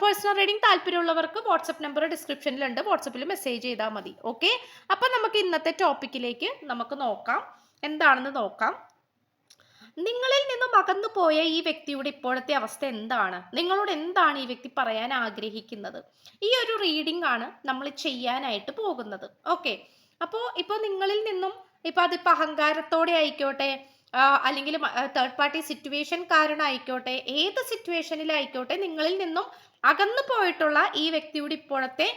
Personal reading താല്പര്യമുള്ളവർക്ക് WhatsApp number ഡിസ്ക്രിപ്ഷനിലുണ്ട് വാട്സപ്പിൽ മെസ്സേജ് ചെയ്താൽ മതി. ഓക്കെ അപ്പം നമുക്ക് ഇന്നത്തെ ടോപ്പിക്കിലേക്ക് നമുക്ക് നോക്കാം. എന്താണെന്ന് നോക്കാം. നിങ്ങളിൽ നിന്നും അകന്നു പോയ ഈ വ്യക്തിയുടെ ഇപ്പോഴത്തെ അവസ്ഥ എന്താണ്? നിങ്ങളോട് എന്താണ് ഈ വ്യക്തി പറയാൻ ആഗ്രഹിക്കുന്നത്? ഈ ഒരു റീഡിംഗ് ആണ് നമ്മൾ ചെയ്യാനായിട്ട് പോകുന്നത്. ഓക്കെ അപ്പോൾ ഇപ്പോൾ നിങ്ങളിൽ നിന്നും ഇപ്പം അതിപ്പോൾ അഹങ്കാരത്തോടെ ആയിക്കോട്ടെ അല്ലെങ്കിൽ തേർഡ് പാർട്ടി സിറ്റുവേഷൻ കാരണമായിക്കോട്ടെ ഏത് സിറ്റുവേഷനിലായിക്കോട്ടെ നിങ്ങളിൽ നിന്നും അകന്നു പോയിട്ടുള്ള ഈ വ്യക്തിയുടെ ഇപ്പോഴത്തെ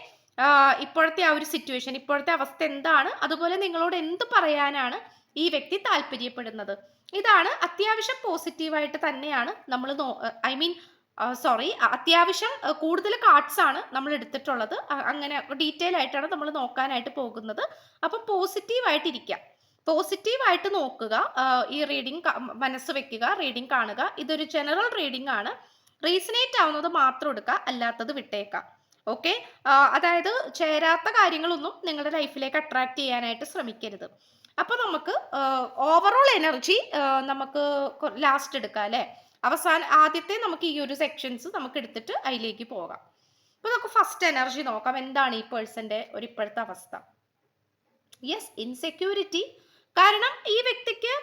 ഇപ്പോഴത്തെ ആ ഒരു സിറ്റുവേഷൻ ഇപ്പോഴത്തെ അവസ്ഥ എന്താണ്? അതുപോലെ നിങ്ങളോട് എന്ത് പറയാനാണ് ഈ വ്യക്തി താല്പര്യപ്പെടുന്നത്? ഇതാണ് അത്യാവശ്യം പോസിറ്റീവായിട്ട് തന്നെയാണ് നമ്മൾ ഐ മീൻ സോറി അത്യാവശ്യം കൂടുതൽ കാർഡ്സ് ആണ് നമ്മൾ എടുത്തിട്ടുള്ളത്. അങ്ങനെ ഡീറ്റെയിൽ ആയിട്ടാണ് നമ്മൾ നോക്കാനായിട്ട് പോകുന്നത്. അപ്പോൾ പോസിറ്റീവായിട്ടിരിക്കുക പോസിറ്റീവായിട്ട് നോക്കുക ഈ റീഡിംഗ് മനസ്സ് വെക്കുക റീഡിംഗ് കാണുക. ഇതൊരു ജനറൽ റീഡിംഗ് ആണ്. റീസണേറ്റ് ആവുന്നത് മാത്രം എടുക്കുക അല്ലാത്തത് വിട്ടേക്കാം ഓക്കെ? അതായത് ചേരാത്ത കാര്യങ്ങളൊന്നും നിങ്ങളുടെ ലൈഫിലേക്ക് അട്രാക്ട് ചെയ്യാനായിട്ട് ശ്രമിക്കരുത്. അപ്പോൾ നമുക്ക് ഓവറോൾ എനർജി നമുക്ക് ലാസ്റ്റ് എടുക്കാം അല്ലേ? അവസാനം ആദ്യത്തെ നമുക്ക് ഈ ഒരു സെക്ഷൻസ് നമുക്ക് എടുത്തിട്ട് അതിലേക്ക് പോകാം. അപ്പോൾ നമുക്ക് ഫസ്റ്റ് എനർജി നോക്കാം. എന്താണ് ഈ പേഴ്സന്റെ ഒരു ഇപ്പോഴത്തെ അവസ്ഥ? യെസ് ഇൻസെക്യൂരിറ്റി കാരണം ഈ വ്യക്തിക്ക്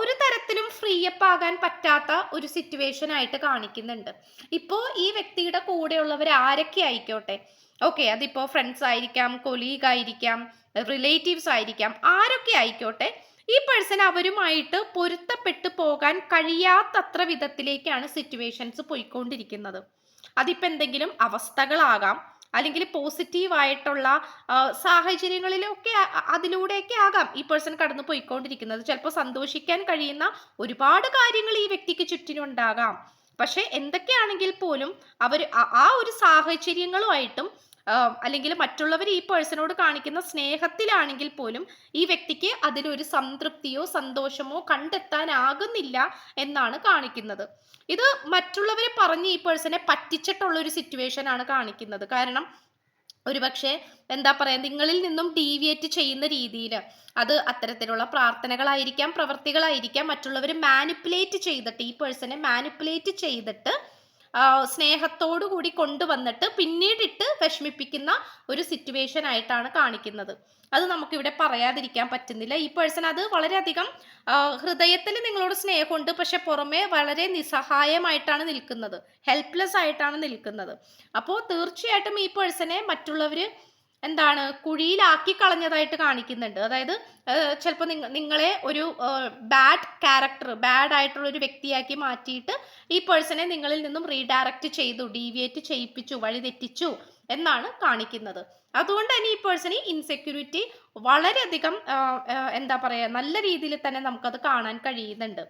ഒരു തരത്തിലും ഫ്രീ അപ്പ് ആകാൻ പറ്റാത്ത ഒരു സിറ്റുവേഷൻ ആയിട്ട് കാണിക്കുന്നുണ്ട്. ഇപ്പോൾ ഈ വ്യക്തിയുടെ കൂടെയുള്ളവർ ആരൊക്കെ ആയിക്കോട്ടെ? ഓക്കെ അതിപ്പോൾ ഫ്രണ്ട്സ് ആയിരിക്കാം കൊലീഗ് ആയിരിക്കാം റിലേറ്റീവ്സ് ആയിരിക്കാം ആരൊക്കെ ആയിക്കോട്ടെ? ഈ പേഴ്സൺ അവരുമായിട്ട് പൊരുത്തപ്പെട്ടു പോകാൻ കഴിയാത്തത്ര വിധത്തിലേക്കാണ് സിറ്റുവേഷൻസ് പോയിക്കൊണ്ടിരിക്കുന്നത്. അതിപ്പോൾ എന്തെങ്കിലും അവസ്ഥകളാകാം. അല്ലെങ്കിൽ പോസിറ്റീവ് ആയിട്ടുള്ള ആ, സാഹചര്യങ്ങളിലൊക്കെ അതിലൂടെയൊക്കെ ആകാം ഈ പേഴ്സൺ കടന്നു പോയിക്കൊണ്ടിരിക്കുന്നത്. ചിലപ്പോൾ സന്തോഷിക്കാൻ കഴിയുന്ന ഒരുപാട് കാര്യങ്ങൾ ഈ വ്യക്തിക്ക് ചുറ്റിനുണ്ടാകാം. പക്ഷെ എന്തൊക്കെയാണെങ്കിൽ പോലും അവർ ആ ഒരു സാഹചര്യങ്ങളുമായിട്ടും അല്ലെങ്കിൽ മറ്റുള്ളവർ ഈ പേഴ്സണോട് കാണിക്കുന്ന സ്നേഹത്തിലാണെങ്കിൽ പോലും ഈ വ്യക്തിക്ക് അതിലൊരു സംതൃപ്തിയോ സന്തോഷമോ കണ്ടെത്താനാകുന്നില്ല എന്നാണ് കാണിക്കുന്നത്. ഇത് മറ്റുള്ളവരെ പറഞ്ഞ് ഈ പേഴ്സണെ പറ്റിച്ചിട്ടുള്ള ഒരു സിറ്റുവേഷൻ ആണ് കാണിക്കുന്നത്. കാരണം ഒരുപക്ഷെ എന്താ പറയാ നിങ്ങളിൽ നിന്നും ഡീവിയേറ്റ് ചെയ്യുന്ന രീതിയിൽ അത് അത്തരത്തിലുള്ള പ്രാർത്ഥനകളായിരിക്കാം പ്രവർത്തികളായിരിക്കാം മറ്റുള്ളവർ മാനിപ്പുലേറ്റ് ചെയ്തിട്ട് ഈ പേഴ്സണെ മാനിപ്പുലേറ്റ് ചെയ്തിട്ട് സ്നേഹത്തോടു കൂടി കൊണ്ടുവന്നിട്ട് പിന്നീടിട്ട് വിഷമിപ്പിക്കുന്ന ഒരു സിറ്റുവേഷൻ ആയിട്ടാണ് കാണിക്കുന്നത്. അത് നമുക്കിവിടെ പറയാതിരിക്കാൻ പറ്റുന്നില്ല. ഈ പേഴ്സൺ അത് വളരെയധികം ഹൃദയത്തിൽ നിങ്ങളോട് സ്നേഹമുണ്ട്. പക്ഷെ പുറമെ വളരെ നിസ്സഹായമായിട്ടാണ് നിൽക്കുന്നത്. ഹെൽപ്ലെസ് ആയിട്ടാണ് നിൽക്കുന്നത്. അപ്പോൾ തീർച്ചയായിട്ടും ഈ പേഴ്സണെ മറ്റുള്ളവർ എന്താണ് കുഴിയിലാക്കി കളഞ്ഞതായിട്ട് കാണിക്കുന്നുണ്ട്. അതായത് ചിലപ്പോൾ നിങ്ങ നിങ്ങളെ ഒരു ബാഡ് ക്യാരക്ടർ ബാഡ് ആയിട്ടുള്ള ഒരു വ്യക്തിയാക്കി മാറ്റിയിട്ട് ഈ പേഴ്സണെ നിങ്ങളിൽ നിന്നും റീഡയറക്റ്റ് ചെയ്തു ഡീവിയേറ്റ് ചെയ്യിപ്പിച്ചു വഴിതെറ്റിച്ചു എന്നാണ് കാണിക്കുന്നത്. അതുകൊണ്ട് തന്നെ ഈ പേഴ്സണി ഇൻസെക്യൂരിറ്റി വളരെയധികം എന്താ പറയുക നല്ല രീതിയിൽ തന്നെ നമുക്കത് കാണാൻ കഴിയുന്നുണ്ട്.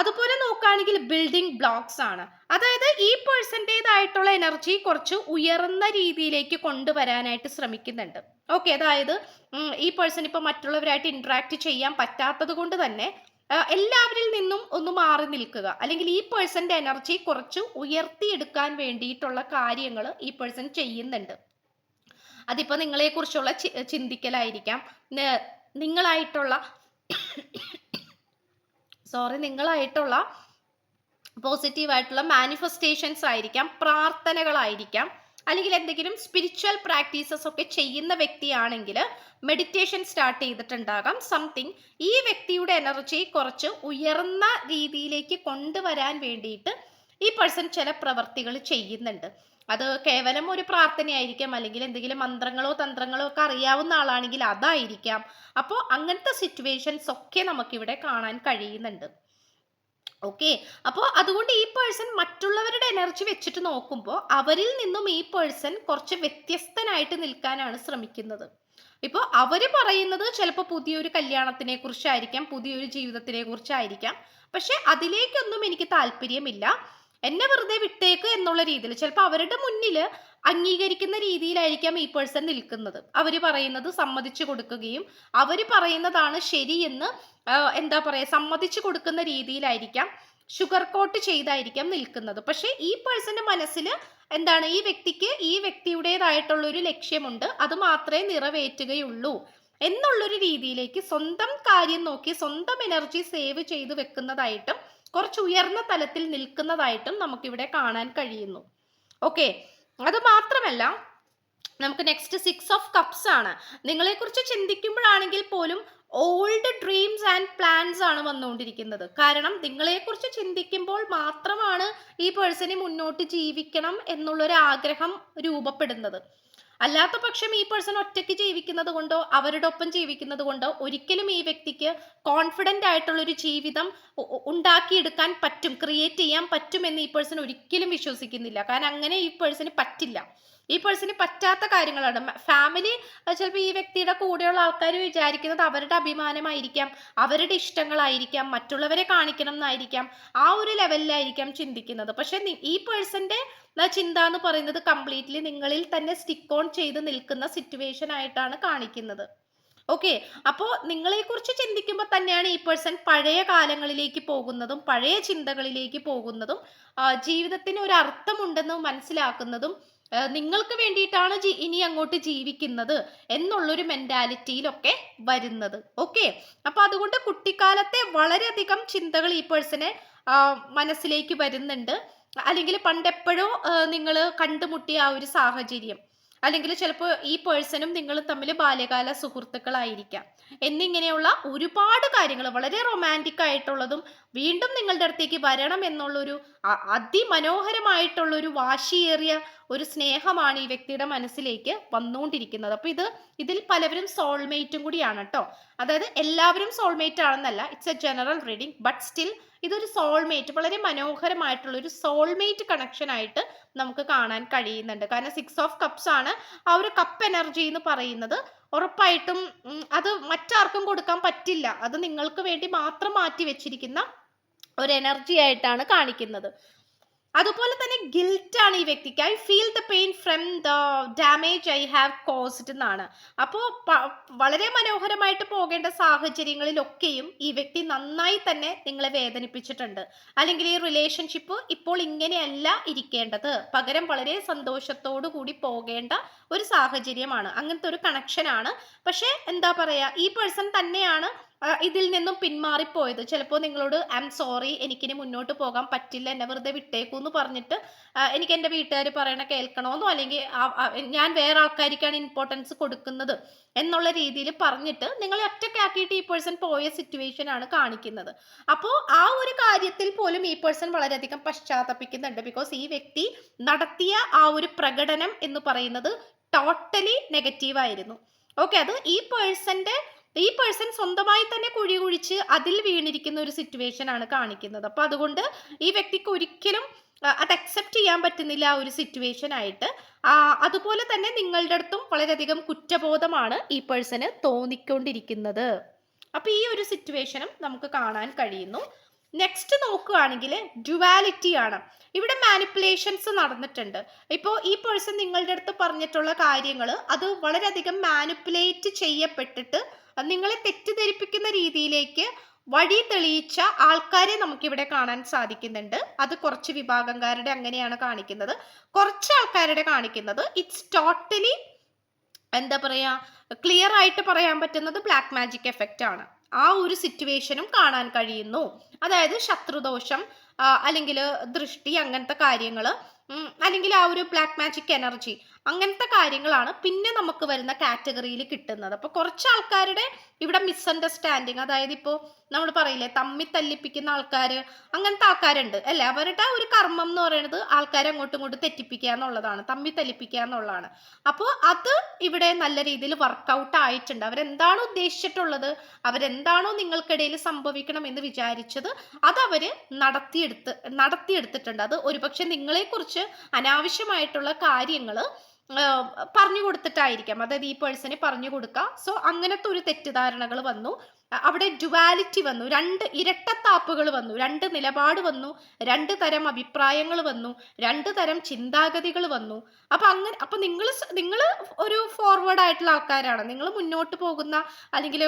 അതുപോലെ നോക്കുകയാണെങ്കിൽ ബിൽഡിംഗ് ബ്ലോക്സ് ആണ്. അതായത് ഈ പേഴ്സന്റേതായിട്ടുള്ള എനർജി കുറച്ച് ഉയർന്ന രീതിയിലേക്ക് കൊണ്ടുവരാനായിട്ട് ശ്രമിക്കുന്നുണ്ട്. ഓക്കെ അതായത് ഈ പേഴ്സൺ ഇപ്പോൾ മറ്റുള്ളവരായിട്ട് ഇൻട്രാക്ട് ചെയ്യാൻ പറ്റാത്തത് കൊണ്ട് തന്നെ എല്ലാവരിൽ നിന്നും ഒന്ന് മാറി നിൽക്കുക. അല്ലെങ്കിൽ ഈ പേഴ്സന്റെ എനർജി കുറച്ച് ഉയർത്തിയെടുക്കാൻ വേണ്ടിയിട്ടുള്ള കാര്യങ്ങൾ ഈ പേഴ്സൺ ചെയ്യുന്നുണ്ട്. അതിപ്പോൾ നിങ്ങളെക്കുറിച്ചുള്ള ചിന്തിക്കലായിരിക്കാം. നിങ്ങളായിട്ടുള്ള സോറി നിങ്ങളായിട്ടുള്ള പോസിറ്റീവായിട്ടുള്ള മാനിഫെസ്റ്റേഷൻസ് ആയിരിക്കാം പ്രാർത്ഥനകളായിരിക്കാം അല്ലെങ്കിൽ എന്തെങ്കിലും സ്പിരിച്വൽ പ്രാക്ടീസസ് ഒക്കെ ചെയ്യുന്ന വ്യക്തിയാണെങ്കിൽ മെഡിറ്റേഷൻ സ്റ്റാർട്ട് ചെയ്തിട്ടുണ്ടാകാം. സംതിങ് ഈ വ്യക്തിയുടെ എനർജി കുറച്ച് ഉയർന്ന രീതിയിലേക്ക് കൊണ്ടുവരാൻ വേണ്ടിയിട്ട് ഈ പേഴ്സൺ ചില പ്രവർത്തികൾ ചെയ്യുന്നുണ്ട്. അത് കേവലം ഒരു പ്രാർത്ഥനയായിരിക്കാം. അല്ലെങ്കിൽ എന്തെങ്കിലും മന്ത്രങ്ങളോ തന്ത്രങ്ങളോ ഒക്കെ അറിയാവുന്ന ആളാണെങ്കിൽ അതായിരിക്കാം. അപ്പോൾ അങ്ങനത്തെ സിറ്റുവേഷൻസ് ഒക്കെ നമുക്കിവിടെ കാണാൻ കഴിയുന്നുണ്ട്. ഓക്കെ അപ്പോൾ അതുകൊണ്ട് ഈ പേഴ്സൺ മറ്റുള്ളവരുടെ എനർജി വെച്ചിട്ട് നോക്കുമ്പോൾ അവരിൽ നിന്നും ഈ പേഴ്സൺ കുറച്ച് വ്യത്യസ്തനായിട്ട് നിൽക്കാനാണ് ശ്രമിക്കുന്നത്. ഇപ്പോൾ അവർ പറയുന്നത് ചിലപ്പോൾ പുതിയൊരു കല്യാണത്തിനെ കുറിച്ചായിരിക്കാം പുതിയൊരു ജീവിതത്തിനെ കുറിച്ചായിരിക്കാം. പക്ഷെ അതിലേക്കൊന്നും എനിക്ക് താല്പര്യമില്ല. എന്നെ വെറുതെ വിട്ടേക്ക് എന്നുള്ള രീതിയിൽ. ചിലപ്പോൾ അവരുടെ മുന്നിൽ അംഗീകരിക്കുന്ന രീതിയിലായിരിക്കാം ഈ പേഴ്സൺ നിൽക്കുന്നത്. അവർ പറയുന്നത് സമ്മതിച്ചു കൊടുക്കുകയും അവർ പറയുന്നതാണ് ശരിയെന്ന് എന്താ പറയുക സമ്മതിച്ചു കൊടുക്കുന്ന രീതിയിലായിരിക്കാം ഷുഗർ കോട്ട് ചെയ്തായിരിക്കാം നിൽക്കുന്നത്. പക്ഷേ ഈ പേഴ്സന്റെ മനസ്സിൽ എന്താണ് ഈ വ്യക്തിക്ക് ഈ വ്യക്തിയുടേതായിട്ടുള്ള ഒരു ലക്ഷ്യമുണ്ട്. അത് മാത്രമേ നിറവേറ്റുകയുള്ളൂ എന്നുള്ളൊരു രീതിയിലേക്ക് സ്വന്തം കാര്യം നോക്കി സ്വന്തം എനർജി സേവ് ചെയ്ത് വെക്കുന്നതായിട്ടും കുറച്ച് ഉയർന്ന തലത്തിൽ നിൽക്കുന്നതായിട്ടും നമുക്കിവിടെ കാണാൻ കഴിയുന്നു. ഓക്കെ അത് മാത്രമല്ല നമുക്ക് നെക്സ്റ്റ് സിക്സ് ഓഫ് കപ്സ് ആണ്. നിങ്ങളെക്കുറിച്ച് ചിന്തിക്കുമ്പോഴാണെങ്കിൽ പോലും ഓൾഡ് ഡ്രീംസ് ആൻഡ് പ്ലാൻസ് ആണ് വന്നുകൊണ്ടിരിക്കുന്നത്. കാരണം നിങ്ങളെക്കുറിച്ച് ചിന്തിക്കുമ്പോൾ മാത്രമാണ് ഈ പേഴ്സണെ മുന്നോട്ട് ജീവിക്കണം എന്നുള്ളൊരു ആഗ്രഹം രൂപപ്പെടുന്നത്. അല്ലാത്ത പക്ഷം ഈ പേഴ്സൺ ഒറ്റയ്ക്ക് ജീവിക്കുന്നത് കൊണ്ടോ അവരുടെ ഒപ്പം ജീവിക്കുന്നത് കൊണ്ടോ ഒരിക്കലും ഈ വ്യക്തിക്ക് കോൺഫിഡന്റ് ആയിട്ടുള്ള ഒരു ജീവിതം ഉണ്ടാക്കിയെടുക്കാൻ പറ്റും ക്രിയേറ്റ് ചെയ്യാൻ പറ്റുമെന്ന് ഈ പേഴ്സൺ ഒരിക്കലും വിശ്വസിക്കുന്നില്ല. കാരണം അങ്ങനെ ഈ പേഴ്സണ് പറ്റില്ല. ഈ പേഴ്സണ് പറ്റാത്ത കാര്യങ്ങളാണ്. ഫാമിലി ചിലപ്പോൾ ഈ വ്യക്തിയുടെ കൂടെയുള്ള ആൾക്കാർ വിചാരിക്കുന്നത് അവരുടെ അഭിമാനമായിരിക്കാം അവരുടെ ഇഷ്ടങ്ങളായിരിക്കാം മറ്റുള്ളവരെ കാണിക്കണം എന്നായിരിക്കാം ആ ഒരു ലെവലിലായിരിക്കാം ചിന്തിക്കുന്നത്. പക്ഷെ ഈ പേഴ്സന്റെ ചിന്ത എന്ന് പറയുന്നത് കംപ്ലീറ്റ്ലി നിങ്ങളിൽ തന്നെ സ്റ്റിക്ക് ഓൺ ചെയ്ത് നിൽക്കുന്ന സിറ്റുവേഷൻ ആയിട്ടാണ് കാണിക്കുന്നത്. ഓക്കെ അപ്പോൾ നിങ്ങളെക്കുറിച്ച് ചിന്തിക്കുമ്പോൾ തന്നെയാണ് ഈ പേഴ്സൺ പഴയ കാലങ്ങളിലേക്ക് പോകുന്നതും പഴയ ചിന്തകളിലേക്ക് പോകുന്നതും ജീവിതത്തിന് ഒരു അർത്ഥമുണ്ടെന്ന് മനസ്സിലാക്കുന്നതും നിങ്ങൾക്ക് വേണ്ടിയിട്ടാണ് ഇനി അങ്ങോട്ട് ജീവിക്കുന്നത് എന്നുള്ളൊരു മെന്റാലിറ്റിയിലൊക്കെ വരുന്നത്. ഓക്കെ അപ്പൊ അതുകൊണ്ട് കുട്ടിക്കാലത്തെ വളരെയധികം ചിന്തകൾ ഈ പേഴ്സണെ മനസ്സിലേക്ക് വരുന്നുണ്ട്. അല്ലെങ്കിൽ പണ്ടെപ്പോഴോ നിങ്ങൾ കണ്ടുമുട്ടിയ ആ ഒരു സാഹചര്യം. അല്ലെങ്കിൽ ചിലപ്പോൾ ഈ പേഴ്സണും നിങ്ങൾ തമ്മിൽ ബാല്യകാല സുഹൃത്തുക്കളായിരിക്കാം. എന്നിങ്ങനെയുള്ള ഒരുപാട് കാര്യങ്ങൾ വളരെ റൊമാന്റിക് ആയിട്ടുള്ളതും വീണ്ടും നിങ്ങളുടെ അടുത്തേക്ക് വരണം എന്നുള്ളൊരു അതിമനോഹരമായിട്ടുള്ളൊരു വാശിയേറിയ ഒരു സ്നേഹമാണ് ഈ വ്യക്തിയുടെ മനസ്സിലേക്ക് വന്നുകൊണ്ടിരിക്കുന്നത്. അപ്പോൾ ഇത് ഇതിൽ പലവരും സോൾമേറ്റും കൂടിയാണ് കേട്ടോ അതായത് എല്ലാവരും soulmate ആണെന്നല്ല it's a general reading but still ഇതൊരു സോൾമേറ്റ് വളരെ മനോഹരമായിട്ടുള്ള ഒരു സോൾമേറ്റ് കണക്ഷൻ ആയിട്ട് നമുക്ക് കാണാൻ കഴിയുന്നുണ്ട്. കാരണം സിക്സ് ഓഫ് കപ്സ് ആണ് ആ ഒരു കപ്പ് എനർജി എന്ന് പറയുന്നത്. ഉറപ്പായിട്ടും അത് മറ്റാർക്കും കൊടുക്കാൻ പറ്റില്ല. അത് നിങ്ങൾക്ക് വേണ്ടി മാത്രം മാറ്റി വെച്ചിരിക്കുന്ന ഒരു എനർജി ആയിട്ടാണ് കാണിക്കുന്നത്. അതുപോലെ തന്നെ ഗിൽറ്റ് ആണ് ഈ വ്യക്തിക്ക്. I feel the pain from the damage I have caused എന്നാണ്. അപ്പോൾ വളരെ മനോഹരമായിട്ട് പോകേണ്ട സാഹചര്യങ്ങളിലൊക്കെയും ഈ വ്യക്തി നന്നായി തന്നെ നിങ്ങളെ വേദനിപ്പിച്ചിട്ടുണ്ട്. അല്ലെങ്കിൽ ഈ റിലേഷൻഷിപ്പ് ഇപ്പോൾ ഇങ്ങനെയല്ല ഇരിക്കേണ്ടത്. പകരം വളരെ സന്തോഷത്തോടു കൂടി പോകേണ്ട ഒരു സാഹചര്യമാണ്. അങ്ങനത്തെ ഒരു കണക്ഷനാണ് പക്ഷേ എന്താ പറയുക ഈ പേഴ്സൺ തന്നെയാണ് ഇതിൽ നിന്നും പിന്മാറിപ്പോയത്. ചിലപ്പോൾ നിങ്ങളോട് ഐ എം സോറി എനിക്കിനി മുന്നോട്ട് പോകാൻ പറ്റില്ല എന്നെ വെറുതെ വിട്ടേക്കൂ എന്ന് പറഞ്ഞിട്ട് എനിക്ക് എന്റെ വീട്ടുകാർ പറയണ കേൾക്കണമെന്നോ അല്ലെങ്കിൽ ഞാൻ വേറെ ആൾക്കാർക്കാണ് ഇമ്പോർട്ടൻസ് കൊടുക്കുന്നത് എന്നുള്ള രീതിയിൽ പറഞ്ഞിട്ട് നിങ്ങളെ ഒറ്റക്കാക്കിയിട്ട് ഈ പേഴ്സൺ പോയ സിറ്റുവേഷൻ ആണ് കാണിക്കുന്നത്. അപ്പോൾ ആ ഒരു കാര്യത്തിൽ പോലും ഈ പേഴ്സൺ വളരെയധികം പശ്ചാത്തപിക്കുന്നുണ്ട്. ബിക്കോസ് ഈ വ്യക്തി നടത്തിയ ആ ഒരു പ്രകടനം എന്ന് പറയുന്നത് ടോട്ടലി നെഗറ്റീവായിരുന്നു ഓക്കെ അത് ഈ പേഴ്സന്റെ ഈ പേഴ്സൺ സ്വന്തമായി തന്നെ കുഴി കുഴിച്ച് അതിൽ വീണിരിക്കുന്ന ഒരു സിറ്റുവേഷൻ ആണ് കാണിക്കുന്നത്. അപ്പൊ അതുകൊണ്ട് ഈ വ്യക്തിക്ക് ഒരിക്കലും അത് അക്സെപ്റ്റ് ചെയ്യാൻ പറ്റുന്നില്ല ആ ഒരു സിറ്റുവേഷൻ ആയിട്ട്. അതുപോലെ തന്നെ നിങ്ങളുടെ അടുത്തും വളരെയധികം കുറ്റബോധമാണ് ഈ പേഴ്സണ് തോന്നിക്കൊണ്ടിരിക്കുന്നത്. അപ്പൊ ഈ ഒരു സിറ്റുവേഷനും നമുക്ക് കാണാൻ കഴിയുന്നു. നെക്സ്റ്റ് നോക്കുകയാണെങ്കിൽ ഡ്യുവാലിറ്റി ആണ്. ഇവിടെ മാനിപ്പുലേഷൻസ് നടന്നിട്ടുണ്ട്. ഇപ്പോൾ ഈ പേഴ്സൺ നിങ്ങളുടെ അടുത്ത് പറഞ്ഞിട്ടുള്ള കാര്യങ്ങൾ അത് വളരെയധികം മാനിപ്പുലേറ്റ് ചെയ്യപ്പെട്ടിട്ട് നിങ്ങളെ തെറ്റിദ്ധരിപ്പിക്കുന്ന രീതിയിലേക്ക് വഴി തെളിയിച്ച ആൾക്കാരെ നമുക്കിവിടെ കാണാൻ സാധിക്കുന്നുണ്ട്. അത് കുറച്ച് വിഭാഗംകാരുടെ അങ്ങനെയാണ് കാണിക്കുന്നത്. കുറച്ച് ആൾക്കാരുടെ കാണിക്കുന്നത് ഇറ്റ്സ് ടോട്ടലി എന്താ പറയുക ക്ലിയർ ആയിട്ട് പറയാൻ പറ്റുന്നത് ബ്ലാക്ക് മാജിക് എഫക്റ്റ് ആണ്. ആ ഒരു സിറ്റുവേഷനും കാണാൻ കഴിയുന്നു. അതായത് ശത്രുദോഷം അല്ലെങ്കിൽ ദൃഷ്ടി അങ്ങനത്തെ കാര്യങ്ങൾ അല്ലെങ്കിൽ ആ ഒരു ബ്ലാക്ക് മാജിക് എനർജി അങ്ങനത്തെ കാര്യങ്ങളാണ് പിന്നെ നമുക്ക് വരുന്ന കാറ്റഗറിയിൽ കിട്ടുന്നത്. അപ്പോൾ കുറച്ച് ആൾക്കാരുടെ ഇവിടെ മിസ്അണ്ടർസ്റ്റാൻഡിങ് അതായത് ഇപ്പോൾ നമ്മൾ പറയില്ലേ തമ്മി തല്ലിപ്പിക്കുന്ന ആൾക്കാർ അങ്ങനത്തെ ആൾക്കാരുണ്ട്. അല്ലേ? അവരുടെ ഒരു കർമ്മം എന്ന് പറയുന്നത് ആൾക്കാരെ അങ്ങോട്ടും ഇങ്ങോട്ടും തെറ്റിപ്പിക്കുക എന്നുള്ളതാണ് തമ്മി തല്ലിപ്പിക്കുക എന്നുള്ളതാണ്. അപ്പോൾ അത് ഇവിടെ നല്ല രീതിയിൽ വർക്കൗട്ട് ആയിട്ടുണ്ട്. അവരെന്താണോ ഉദ്ദേശിച്ചിട്ടുള്ളത് അവരെന്താണോ നിങ്ങൾക്കിടയിൽ സംഭവിക്കണം എന്ന് വിചാരിച്ചത് അത് അവർ നടത്തിയെടുത്ത് നടത്തിയെടുത്തിട്ടുണ്ട്. അത് ഒരുപക്ഷെ നിങ്ങളെക്കുറിച്ച് അനാവശ്യമായിട്ടുള്ള കാര്യങ്ങൾ പറഞ്ഞു കൊടുത്തിട്ടായിരിക്കാം. അതായത് ഈ പേഴ്സണെ പറഞ്ഞു കൊടുക്കുക സോ അങ്ങനത്തെ ഒരു തെറ്റിദ്ധാരണകൾ വന്നു. അവിടെ ഡുവാലിറ്റി വന്നു. രണ്ട് ഇരട്ടത്താപ്പുകൾ വന്നു. രണ്ട് നിലപാട് വന്നു. രണ്ട് തരം അഭിപ്രായങ്ങൾ വന്നു. രണ്ട് തരം ചിന്താഗതികൾ വന്നു. അപ്പൊ അങ്ങനെ അപ്പൊ നിങ്ങൾ നിങ്ങൾ ഒരു ഫോർവേഡ് ആയിട്ടുള്ള ആൾക്കാരാണ്. നിങ്ങൾ മുന്നോട്ട് പോകുന്ന അല്ലെങ്കിൽ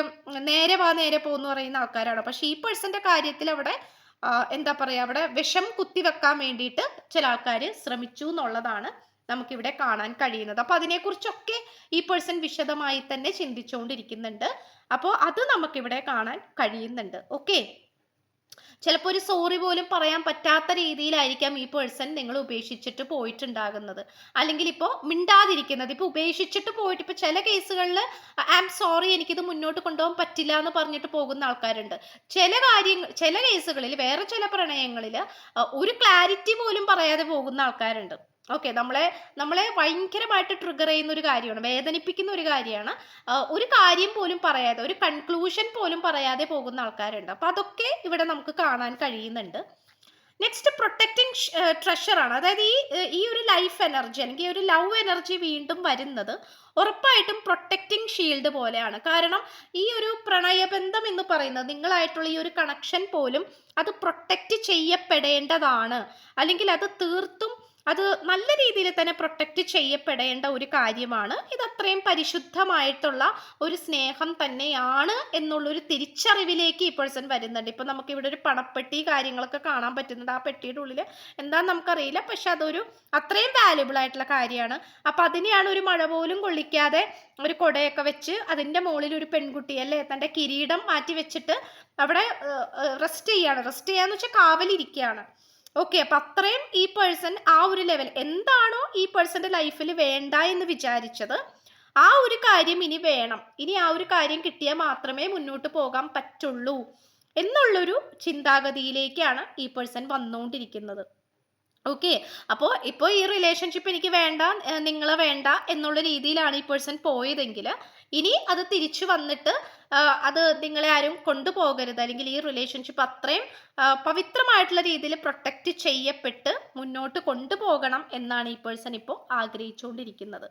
നേരെ വാ നേരെ പോകുന്നു പറയുന്ന ആൾക്കാരാണ്. പക്ഷെ ഈ പേഴ്സന്റെ കാര്യത്തിൽ അവിടെ എന്താ പറയാ അവിടെ വിഷം കുത്തിവെക്കാൻ വേണ്ടിയിട്ട് ചില ആൾക്കാർ ശ്രമിച്ചു എന്നുള്ളതാണ് നമുക്കിവിടെ കാണാൻ കഴിയുന്നത്. അപ്പൊ അതിനെക്കുറിച്ചൊക്കെ ഈ പേഴ്സൺ വിശദമായി തന്നെ ചിന്തിച്ചുകൊണ്ടിരിക്കുന്നുണ്ട്. അപ്പോൾ അത് നമുക്കിവിടെ കാണാൻ കഴിയുന്നുണ്ട്. ഓക്കെ ചിലപ്പോൾ ഒരു സോറി പോലും പറയാൻ പറ്റാത്ത രീതിയിലായിരിക്കാം ഈ പേഴ്സൺ നിങ്ങൾ ഉപേക്ഷിച്ചിട്ട് പോയിട്ടുണ്ടാകുന്നത്. അല്ലെങ്കിൽ ഇപ്പോൾ മിണ്ടാതിരിക്കുന്നത്. ഇപ്പോൾ ഉപേക്ഷിച്ചിട്ട് പോയിട്ട് ഇപ്പോൾ ചില കേസുകളിൽ ഐ ആം സോറി എനിക്കിത് മുന്നോട്ട് കൊണ്ടുപോകാൻ പറ്റില്ല എന്ന് പറഞ്ഞിട്ട് പോകുന്ന ആൾക്കാരുണ്ട്. ചില കാര്യങ്ങൾ ചില കേസുകളിൽ വേറെ ചില പ്രണയങ്ങളിൽ ഒരു ക്ലാരിറ്റി പോലും പറയാതെ പോകുന്ന ആൾക്കാരുണ്ട്. ഓക്കെ നമ്മളെ നമ്മളെ ഭയങ്കരമായിട്ട് ട്രിഗർ ചെയ്യുന്ന ഒരു കാര്യമാണ് വേദനിപ്പിക്കുന്ന ഒരു കാര്യമാണ് ഒരു കാര്യം പോലും പറയാതെ ഒരു കൺക്ലൂഷൻ പോലും പറയാതെ പോകുന്ന ആൾക്കാരുണ്ട്. അപ്പൊ അതൊക്കെ ഇവിടെ നമുക്ക് കാണാൻ കഴിയുന്നുണ്ട്. നെക്സ്റ്റ് പ്രൊട്ടക്റ്റിംഗ് ട്രഷർ ആണ്. അതായത് ഈ ഈ ഒരു ലൈഫ് എനർജി അല്ലെങ്കിൽ ഒരു ലവ് എനർജി വീണ്ടും വരുന്നത് ഉറപ്പായിട്ടും പ്രൊട്ടക്റ്റിംഗ് ഷീൽഡ് പോലെയാണ്. കാരണം ഈ ഒരു പ്രണയബന്ധം എന്ന് പറയുന്നത് നിങ്ങളായിട്ടുള്ള ഈ ഒരു കണക്ഷൻ പോലും അത് പ്രൊട്ടക്റ്റ് ചെയ്യപ്പെടേണ്ടതാണ്. അല്ലെങ്കിൽ അത് തീർത്തും അത് നല്ല രീതിയിൽ തന്നെ പ്രൊട്ടക്റ്റ് ചെയ്യപ്പെടേണ്ട ഒരു കാര്യമാണ്. ഇത് അത്രയും പരിശുദ്ധമായിട്ടുള്ള ഒരു സ്നേഹം തന്നെയാണ് എന്നുള്ളൊരു തിരിച്ചറിവിലേക്ക് ഈ പേഴ്സൺ വരുന്നുണ്ട്. ഇപ്പൊ നമുക്ക് ഇവിടെ ഒരു പണപ്പെട്ടി കാര്യങ്ങളൊക്കെ കാണാൻ പറ്റുന്നുണ്ട്. ആ പെട്ടിയുടെ ഉള്ളിൽ എന്താന്ന് നമുക്കറിയില്ല. പക്ഷെ അതൊരു അത്രയും വാല്യുബിൾ ആയിട്ടുള്ള കാര്യമാണ്. അപ്പൊ അതിനെയാണ് ഒരു മഴ പോലും കൊള്ളിക്കാതെ ഒരു കൊടയൊക്കെ വെച്ച് അതിന്റെ മുകളിൽ ഒരു പെൺകുട്ടി അല്ലേ തന്റെ കിരീടം മാറ്റി വെച്ചിട്ട് അവിടെ റെസ്റ്റ് ചെയ്യാണ്. റെസ്റ്റ് ചെയ്യാന്ന് വെച്ചാൽ കാവലിരിക്കുകയാണ്. ഓക്കെ അപ്പൊ അത്രയും ഈ പേഴ്സൺ ആ ഒരു ലെവൽ എന്താണോ ഈ പേഴ്സന്റെ ലൈഫിൽ വേണ്ട എന്ന് വിചാരിച്ചത് ആ ഒരു കാര്യം ഇനി വേണം. ഇനി ആ ഒരു കാര്യം കിട്ടിയാൽ മാത്രമേ മുന്നോട്ട് പോകാൻ പറ്റുള്ളൂ. എന്നുള്ളൊരു ചിന്താഗതിയിലേക്കാണ് ഈ പേഴ്സൺ വന്നുകൊണ്ടിരിക്കുന്നത് ഓക്കെ അപ്പോൾ ഇപ്പോൾ ഈ റിലേഷൻഷിപ്പ് എനിക്ക് വേണ്ട നിങ്ങളെ വേണ്ട എന്നുള്ള രീതിയിലാണ് ഈ പേഴ്സൺ പോയതെങ്കിൽ ഇനി അത് തിരിച്ചു വന്നിട്ട് അത് നിങ്ങളെ ആരും കൊണ്ടുപോകരുത്. അല്ലെങ്കിൽ ഈ റിലേഷൻഷിപ്പ് അത്രയും പവിത്രമായിട്ടുള്ള രീതിയിൽ പ്രൊട്ടക്റ്റ് ചെയ്യപ്പെട്ട് മുന്നോട്ട് കൊണ്ടുപോകണം എന്നാണ് ഈ പേഴ്സൺ ഇപ്പോൾ ആഗ്രഹിച്ചുകൊണ്ടിരിക്കുന്നത്.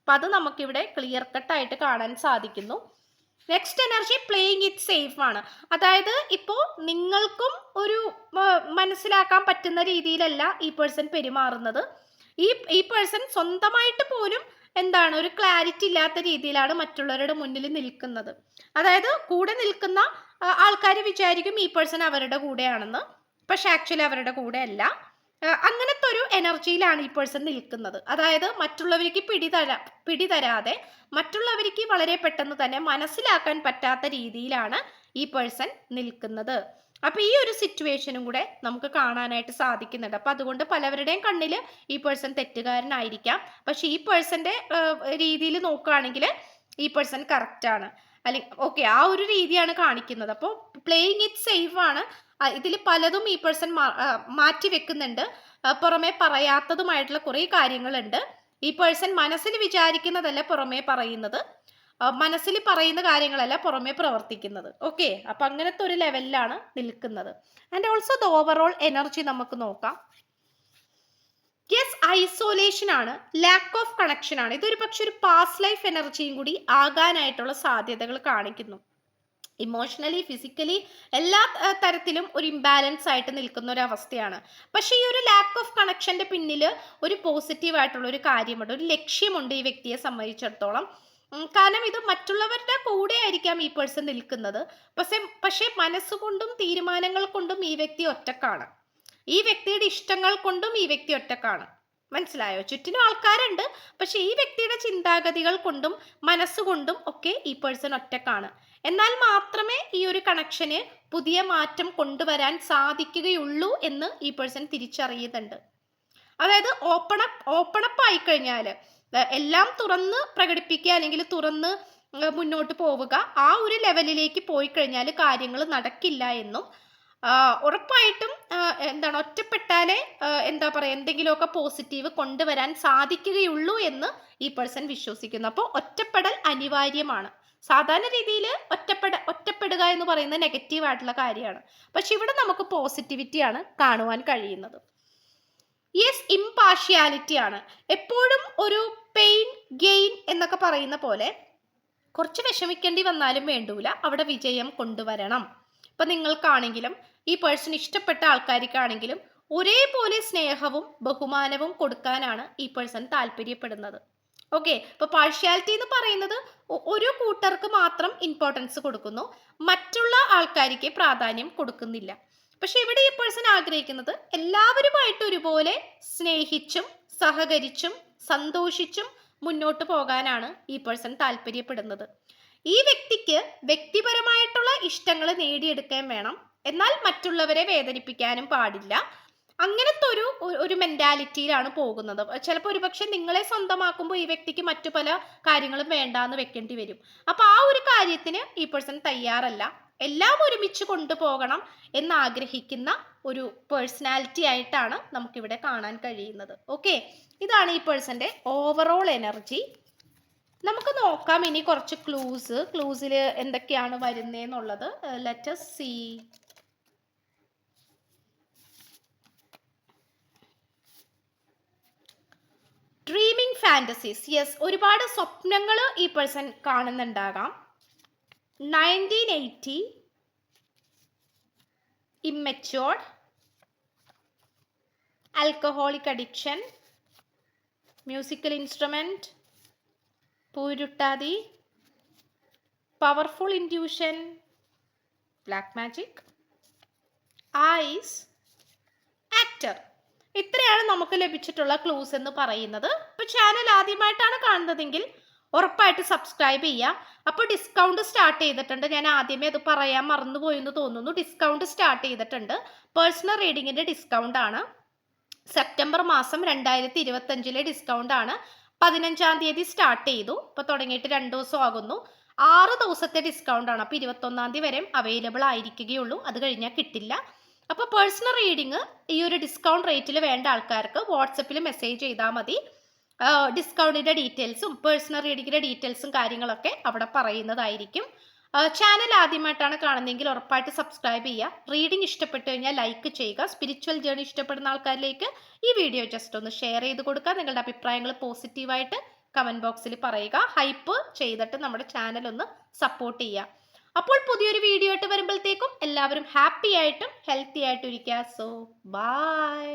അപ്പം അത് നമുക്കിവിടെ ക്ലിയർ കട്ടായിട്ട് കാണാൻ സാധിക്കുന്നു. Next energy playing it safe ആണ്. അതായത് ഇപ്പോൾ നിങ്ങൾക്കും ഒരു മനസ്സിലാക്കാൻ പറ്റുന്ന രീതിയിലല്ല ഈ പേഴ്സൺ പെരുമാറുന്നത്. ഈ ഈ പേഴ്സൺ സ്വന്തമായിട്ട് പോലും എന്താണ് ഒരു ക്ലാരിറ്റി ഇല്ലാത്ത രീതിയിലാണ് മറ്റുള്ളവരുടെ മുന്നിൽ നിൽക്കുന്നത്. അതായത് കൂടെ നിൽക്കുന്ന ആൾക്കാർ വിചാരിക്കും ഈ പേഴ്സൺ അവരുടെ കൂടെയാണെന്ന്. പക്ഷെ ആക്ച്വലി അവരുടെ കൂടെ അല്ല അങ്ങനത്തെ ഒരു എനർജിയിലാണ് ഈ പേഴ്സൺ നിൽക്കുന്നത്. അതായത് മറ്റുള്ളവർക്ക് പിടിതരാ പിടിതരാതെ മറ്റുള്ളവർക്ക് വളരെ പെട്ടെന്ന് തന്നെ മനസ്സിലാക്കാൻ പറ്റാത്ത രീതിയിലാണ് ഈ പേഴ്സൺ നിൽക്കുന്നത്. അപ്പൊ ഈ ഒരു സിറ്റുവേഷനും കൂടെ നമുക്ക് കാണാനായിട്ട് സാധിക്കുന്നുണ്ട്. അപ്പൊ അതുകൊണ്ട് പലവരുടെയും കണ്ണിൽ ഈ പേഴ്സൺ തെറ്റുകാരനായിരിക്കാം. പക്ഷെ ഈ പേഴ്സന്റെ രീതിയിൽ നോക്കുകയാണെങ്കിൽ ഈ പേഴ്സൺ കറക്റ്റ് ആണ്. അല്ലെങ്കിൽ ഓക്കെ ആ ഒരു രീതിയാണ് കാണിക്കുന്നത്. അപ്പോൾ പ്ലേയിങ് ഇറ്റ് സേഫ് ആണ്. ഇതിൽ പലതും ഈ പേഴ്സൺ മാറ്റി വെക്കുന്നുണ്ട്. പുറമെ പറയാത്തതുമായിട്ടുള്ള കുറേ കാര്യങ്ങളുണ്ട്. ഈ പേഴ്സൺ മനസ്സിൽ വിചാരിക്കുന്നതല്ല പുറമേ പറയുന്നത്. മനസ്സിൽ പറയുന്ന കാര്യങ്ങളല്ല പുറമേ പ്രവർത്തിക്കുന്നത്. ഓക്കെ അപ്പൊ അങ്ങനത്തെ ഒരു ലെവലിലാണ് നിൽക്കുന്നത്. And also the overall energy നമുക്ക് നോക്കാം. യെസ് ഐസോലേഷൻ ആണ്. ലാക്ക് ഓഫ് കണക്ഷൻ ആണ്. ഇതൊരു പക്ഷെ ഒരു പാസ്റ്റ് ലൈഫ് എനർജിയും കൂടി ആകാനായിട്ടുള്ള സാധ്യതകൾ കാണിക്കുന്നു. ഇമോഷണലി ഫിസിക്കലി എല്ലാ തരത്തിലും ഒരു ഇംബാലൻസ് ആയിട്ട് നിൽക്കുന്ന ഒരു അവസ്ഥയാണ്. പക്ഷെ ഈ ഒരു ലാക്ക് ഓഫ് കണക്ഷന്റെ പിന്നിൽ ഒരു പോസിറ്റീവ് ആയിട്ടുള്ള ഒരു കാര്യമുണ്ട്. ഒരു ലക്ഷ്യമുണ്ട് ഈ വ്യക്തിയെ സംബന്ധിച്ചിടത്തോളം. കാരണം ഇത് മറ്റുള്ളവരുടെ കൂടെ ആയിരിക്കാം ഈ പേഴ്സൺ നിൽക്കുന്നത്. പക്ഷെ പക്ഷേ മനസ്സുകൊണ്ടും തീരുമാനങ്ങൾ കൊണ്ടും ഈ വ്യക്തി ഒറ്റക്കാണ്. ഈ വ്യക്തിയുടെ ഇഷ്ടങ്ങൾ കൊണ്ടും ഈ വ്യക്തി ഒറ്റക്കാണ്. മനസ്സിലായോ? ചുറ്റിനും ആൾക്കാരുണ്ട്. പക്ഷെ ഈ വ്യക്തിയുടെ ചിന്താഗതികൾ കൊണ്ടും മനസ്സുകൊണ്ടും ഒക്കെ ഈ പേഴ്സൺ ഒറ്റക്കാണ്. എന്നാൽ മാത്രമേ ഈ ഒരു കണക്ഷന് പുതിയ മാറ്റം കൊണ്ടുവരാൻ സാധിക്കുകയുള്ളൂ എന്ന് ഈ പേഴ്സൺ തിരിച്ചറിയുന്നുണ്ട്. അതായത് ഓപ്പൺ അപ്പ് ഓപ്പൺ അപ്പ് ആയിക്കഴിഞ്ഞാൽ എല്ലാം തുറന്ന് പ്രകടിപ്പിക്കുക അല്ലെങ്കിൽ തുറന്ന് മുന്നോട്ട് പോവുക ആ ഒരു ലെവലിലേക്ക് പോയി കഴിഞ്ഞാൽ കാര്യങ്ങൾ നടക്കില്ല എന്നും ഉറപ്പായിട്ടും എന്താണ് ഒറ്റപ്പെട്ടാലേ എന്താ പറയുക എന്തെങ്കിലുമൊക്കെ പോസിറ്റീവ് കൊണ്ടുവരാൻ സാധിക്കുകയുള്ളൂ എന്ന് ഈ പേഴ്സൺ വിശ്വസിക്കുന്നു. അപ്പോൾ ഒറ്റപ്പെടൽ അനിവാര്യമാണ്. സാധാരണ രീതിയിൽ ഒറ്റപ്പെട ഒറ്റപ്പെടുക എന്ന് പറയുന്നത് നെഗറ്റീവ് ആയിട്ടുള്ള കാര്യമാണ്. പക്ഷെ ഇവിടെ നമുക്ക് പോസിറ്റിവിറ്റിയാണ് കാണുവാൻ കഴിയുന്നത്. യെസ് ഇംപാർഷ്യാലിറ്റി ആണ്. എപ്പോഴും ഒരു പെയിൻ ഗെയിൻ എന്നൊക്കെ പറയുന്ന പോലെ കുറച്ച് വിഷമിക്കേണ്ടി വന്നാലും വേണ്ടൂല. അവിടെ വിജയം കൊണ്ടുവരണം. ഇപ്പൊ നിങ്ങൾക്കാണെങ്കിലും ഈ പേഴ്സൺ ഇഷ്ടപ്പെട്ട ആൾക്കാർക്കാണെങ്കിലും ഒരേപോലെ സ്നേഹവും ബഹുമാനവും കൊടുക്കാനാണ് ഈ പേഴ്സൺ താല്പര്യപ്പെടുന്നത്. ഓക്കെ ഇപ്പൊ പാർഷ്യാലിറ്റി എന്ന് പറയുന്നത് ഒരു കൂട്ടർക്ക് മാത്രം ഇമ്പോർട്ടൻസ് കൊടുക്കുന്നു. മറ്റുള്ള ആൾക്കാർക്ക് പ്രാധാന്യം കൊടുക്കുന്നില്ല. പക്ഷെ ഇവിടെ ഈ പേഴ്സൺ ആഗ്രഹിക്കുന്നത് എല്ലാവരുമായിട്ട് ഒരുപോലെ സ്നേഹിച്ചും സഹകരിച്ചും സന്തോഷിച്ചും മുന്നോട്ട് പോകാനാണ് ഈ പേഴ്സൺ താല്പര്യപ്പെടുന്നത്. ഈ വ്യക്തിക്ക് വ്യക്തിപരമായിട്ടുള്ള ഇഷ്ടങ്ങൾ നേടിയെടുക്കാൻ വേണം. എന്നാൽ മറ്റുള്ളവരെ വേദനിപ്പിക്കാനും പാടില്ല. അങ്ങനത്തെ ഒരു ഒരു- മെന്റാലിറ്റിയിലാണ് പോകുന്നത്. ചിലപ്പോൾ ഒരുപക്ഷെ നിങ്ങളെ സ്വന്തമാക്കുമ്പോൾ ഈ വ്യക്തിക്ക് മറ്റു പല കാര്യങ്ങളും വേണ്ടാന്ന് വെക്കേണ്ടി വരും. അപ്പൊ ആ ഒരു കാര്യത്തിന് ഈ പേഴ്സൺ തയ്യാറല്ല. എല്ലാം ഒരുമിച്ച് കൊണ്ടുപോകണം എന്ന് ആഗ്രഹിക്കുന്ന ഒരു പേഴ്സണാലിറ്റി ആയിട്ടാണ് നമുക്കിവിടെ കാണാൻ കഴിയുന്നത്. ഓക്കെ ഇതാണ് ഈ പേഴ്സന്റെ ഓവറോൾ എനർജി നമുക്ക് നോക്കാം ഇനി കുറച്ച് ക്ലൂസ് ക്ലൂസിൽ എന്തൊക്കെയാണ് വരുന്നതെന്നുള്ളത് let's see dreaming fantasies yes ഒരുപാട് സ്വപ്നങ്ങൾ ഈ person കാണുന്നുണ്ടാകാം. Nineteen eighty immatured alcoholic addiction musical instrument Pooruttathi. Powerful induction black magic ice actor ഇത്രയാണ് നമുക്ക് ലഭിച്ചിട്ടുള്ള ക്ലൂസ് എന്ന് പറയുന്നത്. ഇപ്പൊ ചാനൽ ആദ്യമായിട്ടാണ് കാണുന്നതെങ്കിൽ ഉറപ്പായിട്ട് സബ്സ്ക്രൈബ് ചെയ്യുക അപ്പോൾ ഡിസ്കൗണ്ട് സ്റ്റാർട്ട് ചെയ്തിട്ടുണ്ട്. ഞാൻ ആദ്യമേ അത് പറയാൻ മറന്നുപോയി എന്ന് തോന്നുന്നു. ഡിസ്കൗണ്ട് സ്റ്റാർട്ട് ചെയ്തിട്ടുണ്ട്. പേഴ്സണൽ റീഡിങ്ങിന്റെ ഡിസ്കൗണ്ട് ആണ്. സെപ്റ്റംബർ മാസം രണ്ടായിരത്തി ഇരുപത്തി അഞ്ചിലെ ഡിസ്കൗണ്ട് ആണ്. പതിനഞ്ചാം തീയതി സ്റ്റാർട്ട് ചെയ്തു. ഇപ്പൊ തുടങ്ങിയിട്ട് രണ്ട് ദിവസം ആകുന്നു. ആറ് ദിവസത്തെ ഡിസ്കൗണ്ട് ആണ്. അപ്പൊ ഇരുപത്തൊന്നാം തീയതി വരെ അവൈലബിൾ ആയിരിക്കുകയുള്ളൂ. അത് കഴിഞ്ഞാൽ കിട്ടില്ല. അപ്പോൾ പേഴ്സണൽ റീഡിങ് ഈ ഒരു ഡിസ്കൗണ്ട് റേറ്റിൽ വേണ്ട ആൾക്കാർക്ക് വാട്സപ്പിൽ മെസ്സേജ് ചെയ്താൽ മതി. ഡിസ്കൗണ്ടിന്റെ ഡീറ്റെയിൽസും പേഴ്സണൽ റീഡിങ്ങിന്റെ ഡീറ്റെയിൽസും കാര്യങ്ങളൊക്കെ അവിടെ പറയുന്നതായിരിക്കും. ചാനൽ ആദ്യമായിട്ടാണ് കാണുന്നതെങ്കിൽ ഉറപ്പായിട്ട് സബ്സ്ക്രൈബ് ചെയ്യുക. റീഡിംഗ് ഇഷ്ടപ്പെട്ടു കഴിഞ്ഞാൽ ലൈക്ക് ചെയ്യുക. സ്പിരിച്വൽ ജേണി ഇഷ്ടപ്പെടുന്ന ആൾക്കാരിലേക്ക് ഈ വീഡിയോ ജസ്റ്റ് ഒന്ന് ഷെയർ ചെയ്ത് കൊടുക്കുക. നിങ്ങളുടെ അഭിപ്രായങ്ങൾ പോസിറ്റീവായിട്ട് കമന്റ് ബോക്സിൽ പറയുക. ഹൈപ്പ് ചെയ്തിട്ട് നമ്മുടെ ചാനൽ ഒന്ന് സപ്പോർട്ട് ചെയ്യുക. അപ്പോൾ പുതിയൊരു വീഡിയോ ആയിട്ട് വരുമ്പോഴത്തേക്കും എല്ലാവരും ഹാപ്പി ആയിട്ടും ഹെൽത്തി ആയിട്ടും ഇരിക്കുക. So by